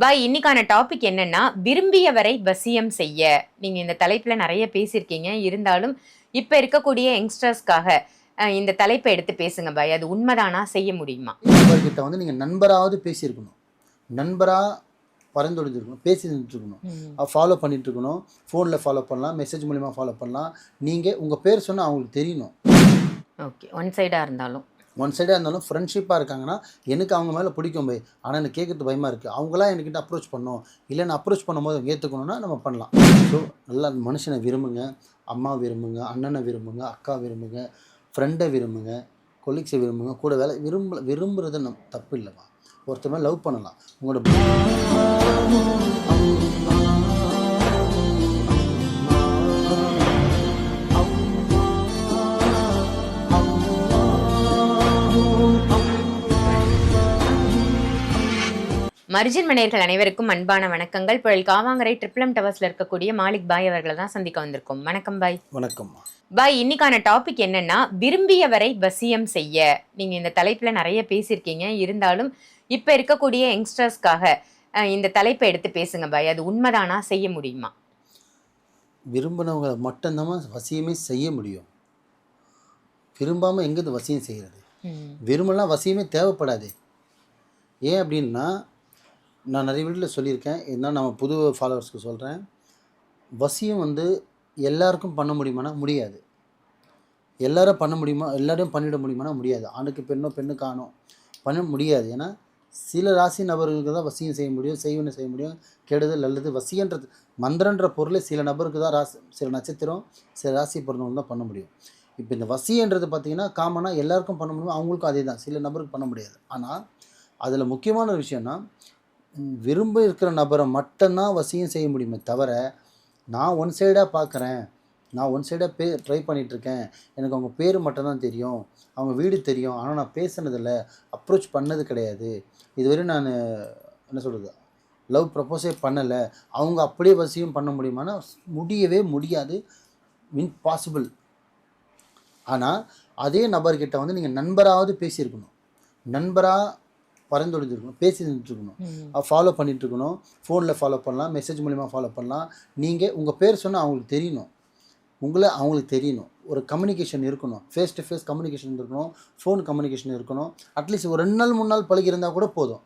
பாய் இன்னைக்கான டாபிக் என்னன்னா விரும்பியவரை வசியம் செய்ய. நீங்க இந்த தலைப்புல நிறைய பேசியிருக்கீங்க. இருந்தாலும் இப்ப இருக்கக்கூடிய யங்ஸ்டர்ஸ்க்காக இந்த தலைப்பை எடுத்து பேசுங்க பாய் அது உண்மைதானா? செய்ய முடியுமா? நபர்கிட்ட வந்து நீங்கள் நண்பராவது பேசியிருக்கணும். நண்பராக பரிந்துரைஞ்சிருக்கணும். பேசிட்டு இருக்கணும் ஃபாலோ பண்ணிட்டு இருக்கணும் ஃபோனில் ஃபாலோ பண்ணலாம். மெசேஜ் மூலிமா ஃபாலோ பண்ணலாம். நீங்கள் உங்கள் பேர் சொன்னால் அவங்களுக்கு தெரியணும். ஓகே. ஒன் சைடா இருந்தாலும். ஒன் சைடாக இருந்தாலும் ஃப்ரெண்ட்ஷிப்பாக இருக்காங்கன்னா எனக்கு அவங்க மேலே பிடிக்கும் போய் ஆனால் எனக்கு கேட்கறது பயமாக இருக்குது அவங்களாம் என்கிட்ட அப்ரோச் பண்ணும் இல்லை நான் அப்ரோச் பண்ணும்போது அவங்க ஏற்றுக்கணும்னா நம்ம பண்ணலாம். ஸோ நல்லா மனுஷனை விரும்புங்க. அம்மா விரும்புங்க. அண்ணனை விரும்புங்க. அக்கா விரும்புங்க. ஃப்ரெண்டை விரும்புங்க. கொலீக்ஸை விரும்புங்க. கூட வேலை விரும்ப விரும்புறது நம் தப்பு இல்லைம்மா. ஒருத்தர் லவ் பண்ணலாம். உங்களோட மர்ஜின் மனையர்கள் அனைவருக்கும் அன்பான வணக்கங்கள். புயல் காவாங்கரை ட்ரிப்ளம் டவர்ஸ்ல இருக்கக்கூடிய மாலிக் பாய் அவர்களை தான் சந்திக்க வந்திருக்கோம். வணக்கம் பாய். வணக்கம்மா. பாய் இன்னைக்கான டாபிக் என்னன்னா விரும்பியவரை வசியம் செய்ய. நீங்க இந்த தலைப்புல நிறைய பேசியிருக்கீங்க. இருந்தாலும் இப்ப இருக்கக்கூடிய யங்ஸ்டர்ஸ்க்காக இந்த தலைப்பை எடுத்து பேசுங்க பாய். அது உண்மைதானா? செய்ய முடியுமா? விரும்பினவங்களை மட்டும்தான் வசியமே செய்ய முடியும். விரும்பாமல் எங்கேருந்து வசியம் செய்கிறது விரும்பலாம் வசியமே தேவைப்படாது. ஏன் அப்படின்னா நான் நிறைய வீட்டில் சொல்லியிருக்கேன். இருந்தால் நம்ம புது ஃபாலோவர்ஸ்க்கு சொல்கிறேன் வசியம் வந்து எல்லாருக்கும் பண்ண முடியுமானா முடியாது. எல்லாரும் பண்ண முடியுமா எல்லாரையும் பண்ணிட முடியுமானா முடியாது. ஆணுக்கு பெண்ணோ பெண்ணுக்கு ஆணோ பண்ண முடியாது. ஏன்னா சில ராசி நபர்களுக்கு தான் வசியம் செய்ய முடியும் செய்வன செய்ய முடியும். கெடுதல் அல்லது வசியன்றது மந்திரன்ற பொருளை சில நபருக்கு தான் ராசி சில நட்சத்திரம் சில ராசி பிறந்தவங்க தான் பண்ண முடியும். இப்போ இந்த வசின்றது பார்த்திங்கன்னா காமனாக எல்லாருக்கும் பண்ண முடியும்? அவங்களுக்கும் அதே தான் சில நபருக்கு பண்ண முடியாது. ஆனால் அதில் முக்கியமான ஒரு விஷயம்னா விரும்ப இருக்கிற நபரை மட்டும்தான் வசியம் செய்ய முடியுமே தவிர நான் ஒன் சைடாக பார்க்குறேன் நான் ஒன் சைடாக பே ட்ரை பண்ணிகிட்ருக்கேன் எனக்கு அவங்க பேர் மட்டும்தான் தெரியும். அவங்க வீடு தெரியும். ஆனால் நான் பேசுனதில்ல. அப்ரோச் பண்ணது கிடையாது. இதுவரையும் நான் என்ன சொல்கிறது லவ் ப்ரப்போஸே பண்ணலை. அவங்க அப்படியே வசியம் பண்ண முடியுமானா முடியவே முடியாது. மின் பாசிபிள் ஆனால் அதே நபர்கிட்ட வந்து நீங்கள் நண்பராவது பேசியிருக்கணும். நண்பராக பரிந்துரைஞ்சிருக்கணும் பேசிட்டு இருக்கணும் ஃபாலோ பண்ணிட்டு இருக்கணும் ஃபோனில் ஃபாலோ பண்ணலாம் மெசேஜ் மூலிமா ஃபாலோ பண்ணலாம். நீங்கள் உங்கள் பேர் சொன்னால் அவங்களுக்கு தெரியணும். உங்களை அவங்களுக்கு தெரியணும். ஒரு கம்யூனிகேஷன் இருக்கணும். ஃபேஸ் டு ஃபேஸ் கம்யூனிகேஷன் இருக்கணும். ஃபோன் கம்யூனிகேஷன் இருக்கணும். அட்லீஸ்ட் ஒரு ரெண்டு நாள் மூணு நாள் பழகி இருந்தால் கூட போதும்.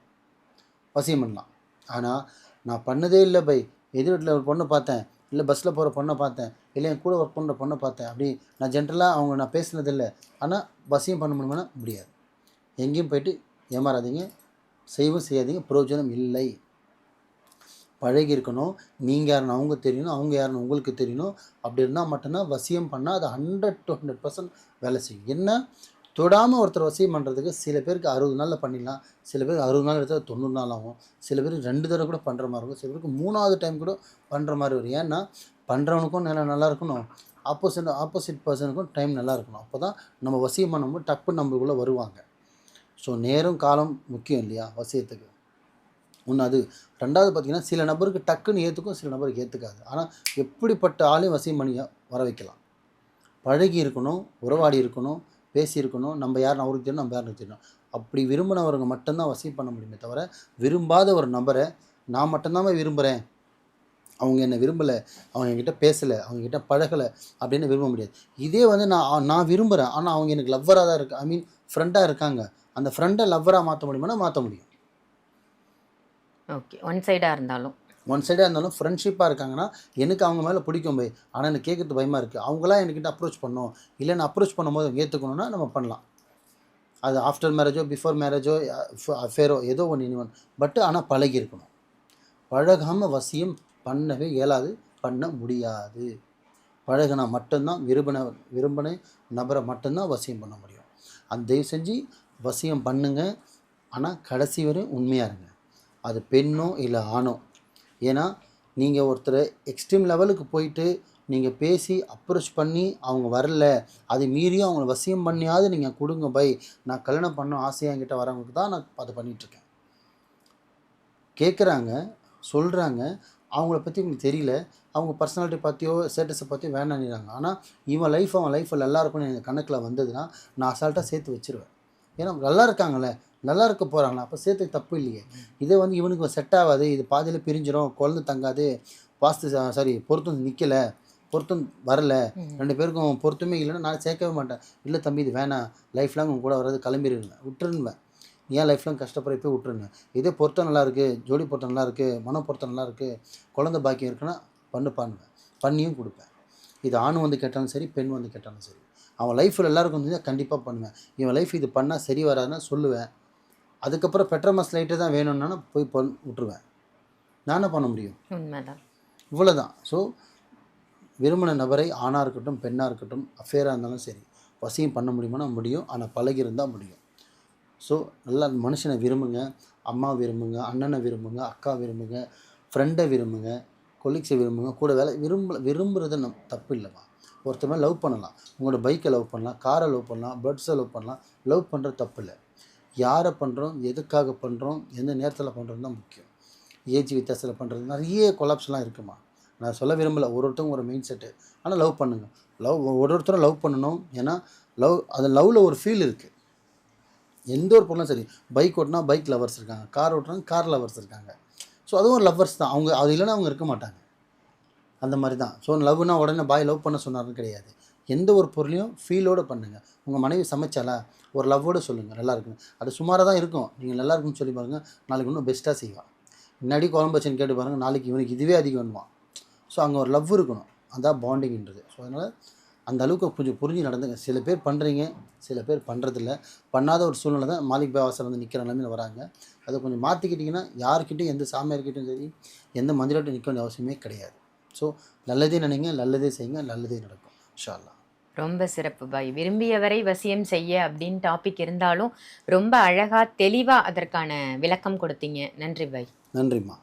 வசியம் பண்ணலாம். ஆனால் நான் பண்ணதே இல்லை பை. எதிர் வீட்டில் ஒரு பொண்ணை பார்த்தேன். இல்லை பஸ்ஸில் போகிற பொண்ணை பார்த்தேன். இல்லை என் கூட ஒர்க் பண்ணுற பொண்ணை பார்த்தேன். அப்படி நான் ஜென்ரலாக அவங்க நான் பேசினதில்லை. ஆனால் வசியம் பண்ண முடியுமானா? முடியாது. எங்கேயும் போயிட்டு ஏமாறாதீங்க. செய்வும் செய்யாதீங்க. பிரயோஜனம் இல்லை. பழகி இருக்கணும். நீங்கள் யாருன்னு அவங்க தெரியணும். அவங்க யாருன்னு உங்களுக்கு தெரியணும். அப்படி இருந்தால் மட்டும்தான் வசியம் பண்ணால் அது ஹண்ட்ரட் டு ஹண்ட்ரட் பர்சன்ட் வேலை செய்யும். என்ன? தொடாமல் ஒருத்தர் வசியம் பண்ணுறதுக்கு சில பேருக்கு அறுபது நாளில் பண்ணிடலாம். சில பேருக்கு அறுபது நாள் எடுத்தால் தொண்ணூறு நாள் ஆகும். சில பேருக்கு ரெண்டு தடவை கூட பண்ணுற மாதிரி இருக்கும். சில பேருக்கு மூணாவது டைம் கூட பண்ணுற மாதிரி வரும். ஏன்னா பண்ணுறவனுக்கும் நல்லா நல்லா இருக்கணும். ஆப்போசிட் ஆப்போசிட் பர்சனுக்கும் டைம் நல்லா இருக்கணும். அப்போ தான் நம்ம வசியம் பண்ணும்போது டப்புன்னு நம்மளுக்குள்ளே வருவாங்க. ஸோ நேரம் காலம் முக்கியம் இல்லையா? வசியத்துக்கு. ஒன்று அது. ரெண்டாவது பார்த்திங்கன்னா சில நபருக்கு டக்குன்னு ஏற்றுக்கும் சில நபருக்கு ஏற்றுக்காது ஆனால் எப்படிப்பட்ட ஆளையும் வசியம் பண்ணி வர வைக்கலாம். பழகி இருக்கணும் உறவாடி இருக்கணும். பேசியிருக்கணும். நம்ம யார் அவருக்கு தெரியணும் நம்ம யாருக்கு தெரியணும் அப்படி விரும்பினவருங்க மட்டும்தான் வசியம் பண்ண முடியுமே தவிர விரும்பாத ஒரு நபரை நான் மட்டும்தான் விரும்புகிறேன் அவங்க என்னை விரும்பலை அவங்க என்கிட்ட பேசலை அவங்கக்கிட்ட பழகலை அப்படின்னு விரும்ப முடியாது. இதே வந்து நான் நான் விரும்புகிறேன் ஆனால் அவங்க எனக்கு லவ்வராக தான் இருக்கு ஐ மீன் ஃப்ரெண்டாக இருக்காங்க. அந்த ஃப்ரெண்டை லவ்வராக மாற்ற முடியுமானா மாற்ற முடியும். ஓகே ஒன் சைடாக இருந்தாலும். ஒன் சைடாக இருந்தாலும் ஃப்ரெண்ட்ஷிப்பாக இருக்காங்கன்னா எனக்கு அவங்க மேலே பிடிக்கும் போய். ஆனால் எனக்கு கேட்குறது பயமாக இருக்குது அவங்களாம் என்கிட்ட அப்ரோச் பண்ணணும் இல்லை நான் அப்ரோச் பண்ணும்போது அவங்க ஏற்றுக்கணும்னா நம்ம பண்ணலாம். அது ஆஃப்டர் மேரேஜோ பிஃபோர் மேரேஜோ அஃபேரோ ஏதோ ஒன்று இனி ஒன் பட் ஆனால் பழகி இருக்கணும் பழகாமல் வசியம் பண்ணவே இயலாது. பண்ண முடியாது. பழகினா மட்டும்தான் விரும்பின விரும்பின நபரை மட்டும்தான் வசியம் பண்ண முடியும். அந்த தயவு செஞ்சு வசியம் பண்ணுங்க. ஆனால் கடைசி வரை உண்மையாக இருங்க. அது பெண்ணோ இல்லை ஆணோ ஏன்னா நீங்கள் ஒருத்தரை எக்ஸ்ட்ரீம் லெவலுக்கு போயிட்டு நீங்கள் பேசி அப்ரோச் பண்ணி அவங்க வரல அது மீறியும் அவங்கள வசியம் பண்ணியாவது நீங்கள் கொடுங்க பை. நான் கல்யாணம் பண்ண ஆசையாங்கிட்ட வரவங்களுக்கு தான் நான் அதை பண்ணிகிட்ருக்கேன் கேட்குறாங்க சொல்கிறாங்க அவங்கள பற்றி உங்களுக்கு தெரியல. அவங்க பர்சனாலிட்டி பற்றியோ ஸ்டேட்டஸை பற்றியோ வேணான்னுறாங்க ஆனால் இவன் லைஃப் அவன் லைஃப்பில் நல்லா இருக்கும்னு எனக்கு கணக்கில் வந்ததுன்னா நான் அசால்ட்டாக சேர்த்து வச்சுருவேன். ஏன்னா நல்லா இருக்காங்களே நல்லா இருக்க போகிறாங்களா அப்போ சேர்த்து தப்பு இல்லையே. இதே வந்து இவனுக்கு செட் ஆகாது இது பாதியில் பிரிஞ்சிடும் குழந்தை தங்காது வாஸ்து சாரி பொருத்தம் நிற்கலை பொருத்தம் வரல ரெண்டு பேருக்கும் பொருத்தமே இல்லைன்னா நான் சேர்க்கவே மாட்டேன். இல்லை தம்பி இது வேணாம் லைஃப் லாங் உங்க கூட வர்றது கிளம்பிடுவேன் விட்டுருவேன் ஏன் லைஃப் லாங் கஷ்டப்படுற போய் விட்டுருங்க. இதே பொருத்தம் நல்லா இருக்கு ஜோடி பொருத்தம் நல்லா இருக்கு மன பொருத்தம் நல்லா இருக்கு குழந்தை பாக்கியம் இருக்குன்னா பண்ணு பண்ணுவேன் பண்ணியும் கொடுப்பேன். இது ஆண் வந்து கேட்டாலும் சரி பெண் வந்து கேட்டாலும் சரி. அவன் லைஃப்பில் எல்லாருக்கும் வந்து கண்டிப்பாக பண்ணுவேன். இவன் லைஃப் இது பண்ணால் சரி வராதுன்னா சொல்லுவேன். அதுக்கப்புறம் பெட்ரோமாஸ் லைட்டு தான் வேணும்னா போய் பண் விட்டுருவேன். நான் என்ன பண்ண முடியும்? இவ்வளோதான் ஸோ விரும்பின நபரை ஆணாக இருக்கட்டும் பெண்ணாக இருக்கட்டும் அஃபேராக இருந்தாலும் சரி வசியம் பண்ண முடியுமானா முடியும். ஆனால் பழகி இருந்தால் முடியும். ஸோ நல்லா மனுஷனை விரும்புங்க அம்மா விரும்புங்க அண்ணனை விரும்புங்க அக்கா விரும்புங்க ஃப்ரெண்டை விரும்புங்க கொலீக்ஸை விரும்புங்க கூட வேலை விரும்ப விரும்புறது நம் தப்பு இல்லைம்மா ஒருத்தமே லவ் பண்ணலாம். உங்களோட பைக்கை லவ் பண்ணலாம் காரை லவ் பண்ணலாம் பேர்ட்ஸை லவ் பண்ணலாம். லவ் பண்ணுறது தப்பு இல்லை யாரை பண்ணுறோம் எதுக்காக பண்ணுறோம் எந்த நேரத்தில் பண்ணுறது தான் முக்கியம். ஏஜ் வித்தியாசத்தில் பண்ணுறது நிறைய கொலாப்ஸ்லாம் இருக்குமா? நான் சொல்ல விரும்பலை. ஒரு ஒருத்தவங்க ஒரு மெயின் செட்டு ஆனால் லவ் பண்ணுங்க. லவ் ஒரு ஒருத்தரும் லவ் பண்ணணும். ஏன்னா லவ் அது லவ்வில் ஒரு ஃபீல் இருக்குது எந்த ஒரு பொருளும் சரி பைக் ஓட்டினா பைக் லவர்ஸ் இருக்காங்க. கார் ஓட்டுனா கார் லவர்ஸ் இருக்காங்க. ஸோ அதுவும் ஒரு லவ்வர்ஸ் தான். அவங்க அது இல்லைன்னா அவங்க இருக்க மாட்டாங்க. அந்த மாதிரி தான். ஸோ லவ்னா உடனே பாய் லவ் பண்ண சொன்னார்னு கிடையாது. எந்த ஒரு பொருளையும் ஃபீலோடு பண்ணுங்கள் உங்கள் மனைவி சமைச்சாலா ஒரு லவ்வோடு சொல்லுங்கள் நல்லா இருக்குன்னு. அது சுமாராக தான் இருக்கும். நீங்கள் நல்லா இருக்குன்னு சொல்லி பாருங்கள் நாளைக்கு இன்னும் பெஸ்ட்டாக செய்வான் முன்னாடி குழம்பு வச்சுன்னு கேட்டு பாருங்கள் நாளைக்கு இவனுக்கு இதுவே அதிகம் வேணுவான் ஸோ அங்கே ஒரு லவ் இருக்கணும். அதான் பாண்டிங்கிறது ஸோ அதனால் அந்த அளவுக்கு கொஞ்சம் புரிஞ்சு நடந்துங்க. சில பேர் பண்ணுறீங்க சில பேர் பண்ணுறதில்ல பண்ணாத ஒரு சூழ்நிலை தான் மாலிக் பேவாசர் வந்து நிற்கிற நிலமையில வராங்க. அதை கொஞ்சம் மாற்றிக்கிட்டிங்கன்னா யார்கிட்டையும் எந்த சாமியார்கிட்டையும் சரி எந்த மந்திராட்டும் நிற்க வேண்டிய அவசியமே கிடையாது. ஸோ நல்லதே நினைங்க. நல்லதே செய்யுங்க. நல்லதே நடக்கும். இன்ஷா அல்லாஹ் ரொம்ப சிறப்பு பாய். விரும்பியவரை வசியம் செய்ய அப்படின்னு டாபிக் இருந்தாலும் ரொம்ப அழகா தெளிவா அதற்கான விளக்கம் கொடுத்தீங்க. நன்றி பாய். நன்றிம்மா.